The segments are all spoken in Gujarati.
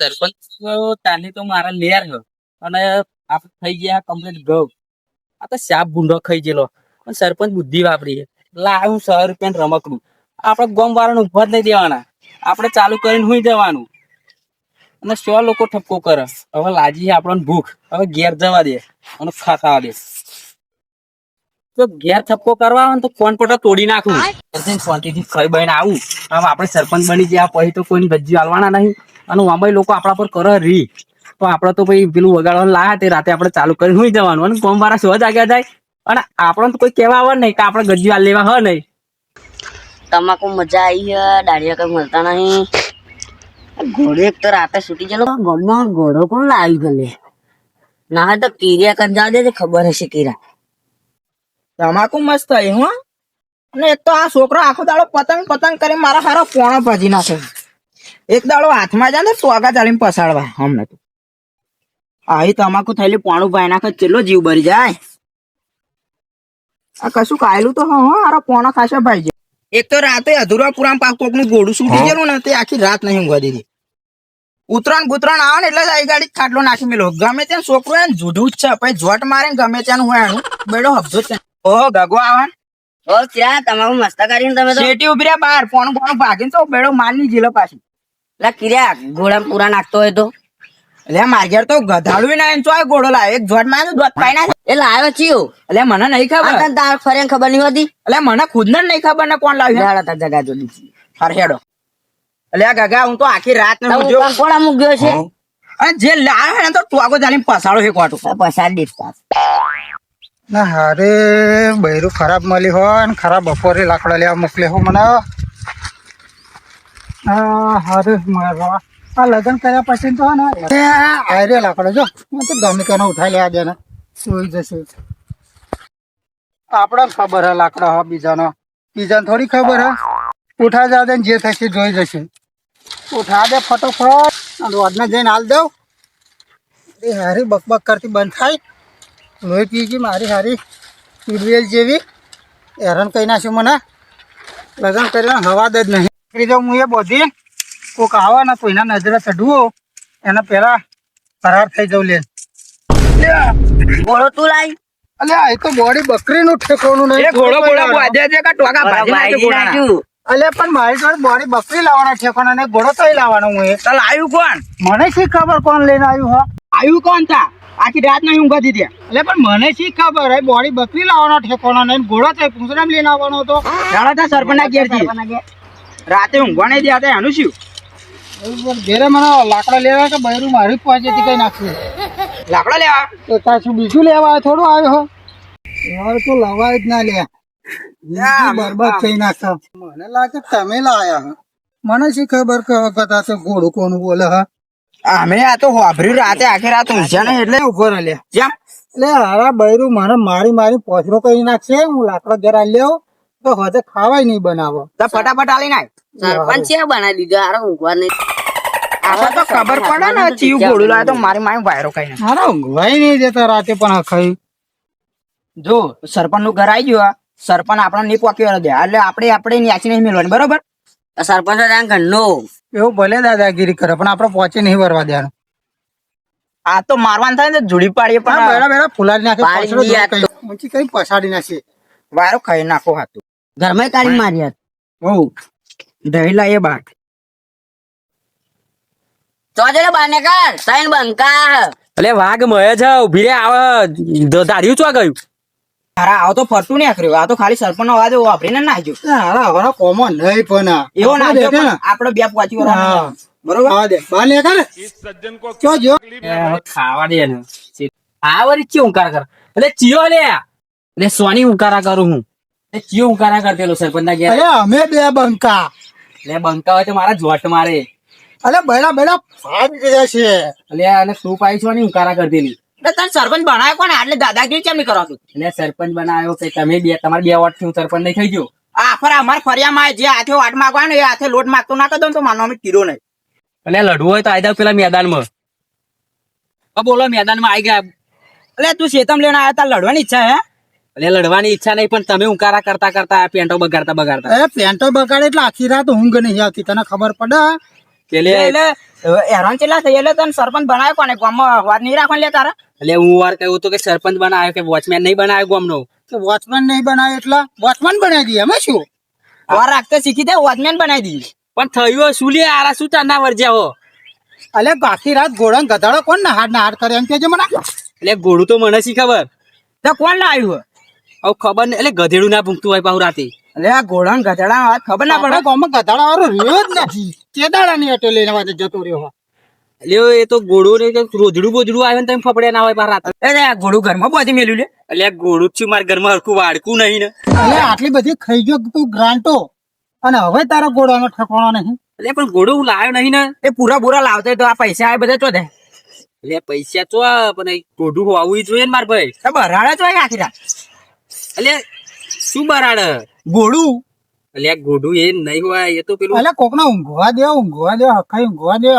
સરપંચ તાની તો મારા લેર હ. અને આપણે થઈ ગયા કમ્પ્લીટ ઘઉં આ તો સાપ ભૂંડો ખાઈ ગયેલો. પણ સરપંચ બુદ્ધિ વાપરી લાવું સો રૂપિયા રમકડું. આપણે ગોમ વાળાને ઊભા જ નહીં દેવાના. આપણે ચાલુ કરીને હુઈ જવાનું અને સો લોકો ઠપકો કરે. હવે લાજી આપણને ભૂખ. હવે ઘેર જવા દે. અને ખાતા દે. તો ઘેર ઠપકો કરવા આવે ને તો ફોન પટા તોડી નાખું. શાંતિથી ખાઈ બહીને આવું. હવે આપણે સરપંચ બની ગયા. પછી તો કોઈની ગજ્જી હાલવાના નહીં. અને વાંબાઈ લોકો આપણા પર કરે રી. તો આપણે તો પછી પેલું વગાડવાનું લાયા તે રાતે આપણે ચાલુ કરી સુઈ જવાનું. અને કોમ વાળા સો જાગ્યા જાય. અને આપણને તો કોઈ કહેવા આવે નહીં કે આપણે ગજ્જી હાલ લેવા હોય નહીં. તમાકુ મજા આવી છે? દાડિયા કઈ મળતા નહીં. ઘોડે એક તો રાતે છૂટી ગયેલો. ગમમાં ઘોડો કોણ લાવી ગયેલે ના હોય તો કીરિયા કર જાવ દે ખબર હશે કીરા. તમાકુ મસ્ત આવી હો. અને એક તો આ છોકરો આખો દાડો પતંગ પતંગ કરી મારા હારા પોણો ભજી નાખે. એક દાડો હાથમાં જાય ને સોગા ચાલીને પસાડવા હમને તું. આહી તમાકુ થયેલી પોણું ભાઈ નાખે ચેટલો જીવ ભરી જાય. આ કશું કાયલું તો હા હા હારો પોણો ખાસો ભાઈ જાય એક તો રાતે અધૂરા પુરામ પાક કોકનું ગોડું છૂટી ગયેલું ને તે આખી રાત નહીં ઊંઘવા દીધી. ઉતરાણ બુતરાણ આવે ને એટલે જ આવી ગાડી ખાટલો નાખી મેલો. ગમે ત્યાં છોકરો એને જુઢું જ છે પછી જોટ મારે ને ગમે ત્યાંનું હોય એનું બેડો હબજો જ છે. ઓ ગગો આવે ઓ ક્યાં? તમારું મસ્ત કરીને તમે તો શેટી ઊભી રહ્યા બહાર પોણું પોણું ભાગીને તો બેડો મારની જીલો પાછી લા કીર્યા પૂરા નાખતો હોય તો. એટલે માર તો ગધાડું ના એમ ચોય ઘોડો લાવે. એક જોડમાં દોત પાઈ એ લાવ્યો ચિયો. એટલે મને નહીં ખબર. તાર ફરેન ખબર નહીં હતી? એટલે મને ખુદ ને નહીં ખબર ને કોણ લાવ્યું. દાડા તાર જગા જોડી ફરહેડો હું તો આખી રાત ને છે? અને જે લાવે ને તો ટોગો ચાલીને પસાડો છે કોટું પસાર દીધા ના હારે બૈરું ખરાબ મળી હોય ને ખરાબ બપોરે લાકડા લેવા મોકલે હો મને. હારે મારવા આ લગ્ન કર્યા પછી તો ને, એ લાકડો જો. તો ગમે તેને ઉઠાઈ લેવા દે ને. જશે આપણે ખબર હે લાકડા હા બીજાનો. બીજાને થોડી ખબર હે. ઉઠા જા દે જે થશે જોઈ જશે. ઉઠા દે ફટોફટ. રોડને જઈને હાલ દઉં. એ હારી બકબક કરતી બંધ થાય. લોહી પી ગઈ મારી હારી. ટ્યુબવેલ જેવી. હેરાન કહી નાખ્યું મને. લગ્ન કરીને હવા જ નહીં. નીકળી જાઉં હું એ બધી. કોક આવે ને તો એના નજરે ચઢવું એને પેલા ફરાર થઈ જવું લે. ઘોડો તું લાઈ. અલે આ તો બોડી બકરીનું ઠેકોનું નહીં. ઘોડો ઘોડો બોધે છે કે ટોકા ભાજી? નાખ્યું. અલ્યા પણ મારી જોડે બોડી બકરી લાવવાના ઠેકોના ને ઘોડો તો લાવવાનો હું એ. તો લાવ્યું કોણ? મને શી ખબર કોણ લઈને આવ્યું હા? આવ્યું કોણ તા? આખી રાત નહીં ઊંઘા દીધી. એટલે પણ મને શી ખબર? હે બોડી બકરી લાવવાનો ઠેકોનો નહીં. ઘોડો તો પૂંછડામાં લઈને આવવાનો હતો. જાણો તા સરપંચ ઘેર. થી રાતે ઊંઘવા નહીં દેતા એનું શું? ઘેરે મને લાકડા લેવા કે બૈરું મારી પહોંચેથી કઈ નાખ્યું લાકડા લેવા? તો પાછું બીજું લેવા થોડું આવ્યો હો. યાર તો લવાય જ ના લ્યા બરબાદ થઈ નાખતા મને લાગે તમે લાયા હો. મને શું ખબર કે વખત આ તો ઘોડું કોનું બોલે હા? અમે આ તો વાભર્યું રાતે આખી રાત ઊંઝ્યા નહીં એટલે ઊભો લે જેમ. એટલે હારા બૈરું મને મારી મારી પોછરો કરી નાખશે હું લાકડો જરા લેવો. તો હવે ખાવાય નહીં બનાવો. તો ફટાફટ આલી નાખ. સરપંચ છે બનાવી દીધો હારો ઊંઘવા નહીં. આપણે તો ખબર પડે ને ચીયું ઘોડું લાવે તો મારી મારી વાયરો કઈ ના હારા ઊંઘવાય નહીં દેતા રાતે પણ ખાઈ. જો સરપંચનું ઘર આવી ગયું. સરપંચ આપણને નહીં પોક્યો દે. એટલે આપણે આપણે ન્યાચી નહીં મેળવાની બરોબર? સરપંચ ઘરનો. એવું ભલે દાદાગીરી કરે પણ આપણે પહોંચી નહીં વરવા દેવાનું. આ તો મારવાન થાય ને જુડી પાડીએ પણ બેડા બેડા ફુલાડી નાખે ઊંચી કઈ પછાડી નાખીએ. વાયરો ખાઈ નાખો હાથું. ઘરમાં કાઢી મારી હતી બહુ. દહીલા એ બાટ બાને કર સાઈન બંકા વાઘ મય છે ઊભી રે આવે. ધાર્યું ચો ગયું. તારા આવો તો ફરતું નહીં આખર્યું આ તો ખાલી સરપંચ નો અવાજ વાપરીને નાખ્યો હારા હવે કોમો નહીં પણ એવો ના. દેખે આપણે બે હા. વળવાના. બરોબર? આવા દે બાર લે કરે ચો જો. એ હવે ખાવા દે ને. આ વળી ચી ઉંકાર કર. એટલે ચિયો લે. એટલે સોની ઉંકારા કરું હું. એ ચિયો ઉંકારા કરતેલો સરપંચ ના ઘેર? અરે અમે બે બંકા. લે બંકા હોય તો મારા જોટ મારે. અરે બેડા બેડા ફાટ ગયા છે. એટલે અને તું પાઈ સોની ઉંકારા કરતેલી એટલે તને સરપંચ બનાવ્યો કોણ એટલે દાદાગીરી કેમ નહીં કરો તું એટલે સરપંચ બનાવ્યો કે તમે બે તમારે બે વોટથી હું સરપંચ નહીં થઈ ગયો? આ ફર અમાર ફરિયામાં જે હાથે વાટ માંગવા ને એ હાથે લોટ માંગતો ના કદો તો માનો અમે કીરો નહીં. એટલે લડવું હોય તો આવી જાવ પેલા મેદાનમાં. બોલો મેદાનમાં આવી ગયા. એટલે તું શેતમ લેવા આવ્યા તાર લડવાની ઈચ્છા હે? એટલે લડવાની ઈચ્છા નહીં પણ તમે ઉંકારા કરતા કરતા પેન્ટો બગાડતા બગાડતા. અરે પેન્ટો બગાડે એટલે આખી રાત ઊંઘ નહીં આવતી તને ખબર પડે? પેલે એટલે હેરાન ચેલા થઈ એટલે તને સરપંચ બનાવ્યો કોને? ગામમાં વાત નહીં રાખવાની લે તારા? એટલે હું વાર કહ્યું તો કે સરપંચ બનાવ્યો કે વોચમેન નહીં બનાવ્યો ગામનો? વોચમેન નહીં બનાવે એટલે? વોચમેન બનાવી દઈએ એમાં શું? વાર રાખતે શીખી દે વોચમેન બનાવી દઈએ. પણ થયું શું લે? આરા શું ચાંદા વર્જ્યા હો? અલે આખી રાત ઘોડા ને ગધાડો કોણ નહાડ હાડ કરે એમ કેજે મને. એટલે ઘોડું તો મને શી ખબર? તો કોણ લાવ્યું હવે ખબર નહીં. એટલે ગધેડું ના ભૂંકતું હોય પાછું રાતે. એટલે આ ઘોડા ગધેડા વાત ખબર ના પડે. ગામમાં ગધેડા વાળો રહ્યો જ નથી. કેદાડા ની અટો લઈને વાત જતો રહ્યો એટલે એ તો ગોળું ને રોજડું બોજડું આવે ને તમે ફફડ્યા ના હોય રાત. અરે આ ઘોડું ઘરમાં બોધી મેલ્યું લે એટલે ઘોડું છું મારા ઘરમાં હરખું વાડકું નહીં ને. અલે આટલી બધી ખાઈ ગયો તું ગ્રાન્ટો. અને હવે તારા ઘોડાનો ઠકવાનો નહીં. એટલે પણ ઘોડું હું લાવ્યો નહીં ને. એ પૂરા પૂરા લાવતા તો આ પૈસા આવે બધા ચો દે એટલે પૈસા તો પણ ઘોડું હોવું જોઈએ ને માર ભાઈ. બરાડા તો આખી રાત. એટલે શું બરાડ? ગોડું અલ્યા ગોડું એ નહીં હોય એ તો પેલું અલે કોકને ઊંઘવા દે ઊંઘવા દે હખાઈ ઊંઘવા દે.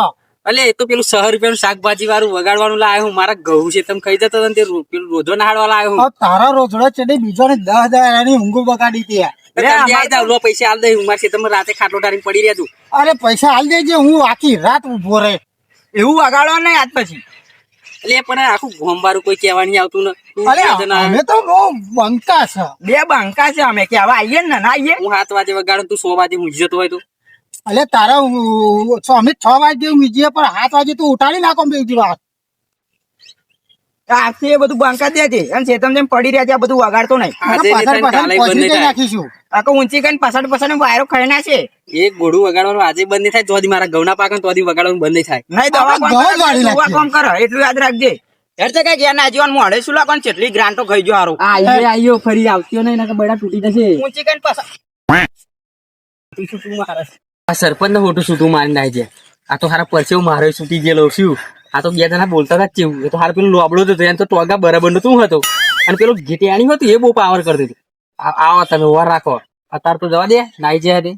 એટલે એ તો પેલું સો રૂપિયાનું શાકભાજી વાળું વગાડવાનું લાયો હું. મારા ઘઉં છે તમે ખાઈ જતો તે પેલું રોજો નાડવા લાયો હું. તારા રોજડા ચડી બીજાને દસ દાડાની ઊંઘ બગાડી હતી પૈસા આલ દે હું છે તમે રાતે ખાટલો ટાળી પડી રહ્યા તું અરે પૈસા હાલ દેજે હું આખી રાત ઊભો રહે. એવું વગાડવા નહીં આજ પછી. એટલે પણ આખું ગોમવાળું કોઈ કહેવા નહીં આવતું ને. તું અરે ક્યાં જણા? અમે તો બહુ બંકા છે. બે બંકા છે અમે કે હવે આવીએ ને ના આવીએ હું સાત વાગે વગાડું તું સો વાગે ઊંઘી જતો હોય તો. અલે તારા છ- અમે છ વાગે ઊંઘીએ પણ સાત વાગે તું ઉઠાડી નાખો બીજી વાત આખી એ બધું બંકા દે છે એમ ચેતમ જેમ પડી રહ્યા છે આ બધું વગાડતો નહીં. પાછળ પાછળ. નાખીશું. આખો ઊંચી કઈ પસાડ પસાડ વાયરો ખાઈ ના છે એક ઘોડું વગાડવાનું આજે બંધ નહીં થાય તો મારા ઘઉંના પાકે ને તો વગાડવાનું બંધ નહીં થાય. નહીં દવા ઘઉં કરે, ગાળી. એટલું યાદ રાખજે. હેર કઈ ગયા ના જીવન મોડે શું લાગવાનું? કેટલી ગ્રાન્ટો ખાઈ ગયો હારું. આયો આયો ફરી આવતી નહીં નકર બડા તૂટી જશે. ઊંચી કઈ પસાડ આ સરપંચ ને ખોટું છૂટું મારી નાખે છે આ તો હારા પરસેવું મારે છૂટી ગયેલો શું આ તો બે જણા બોલતા હતા એ તો હારા પેલું લોબડો જ હતો એને તો ટોગા બરાબર નતું હતો. અને પેલું ઘેટિયાણી હતું એ બહુ પાવર કરતી હતી. આવો તમે વાર રાખો. અત્યારે તો જવા દે નાઈ જાય તે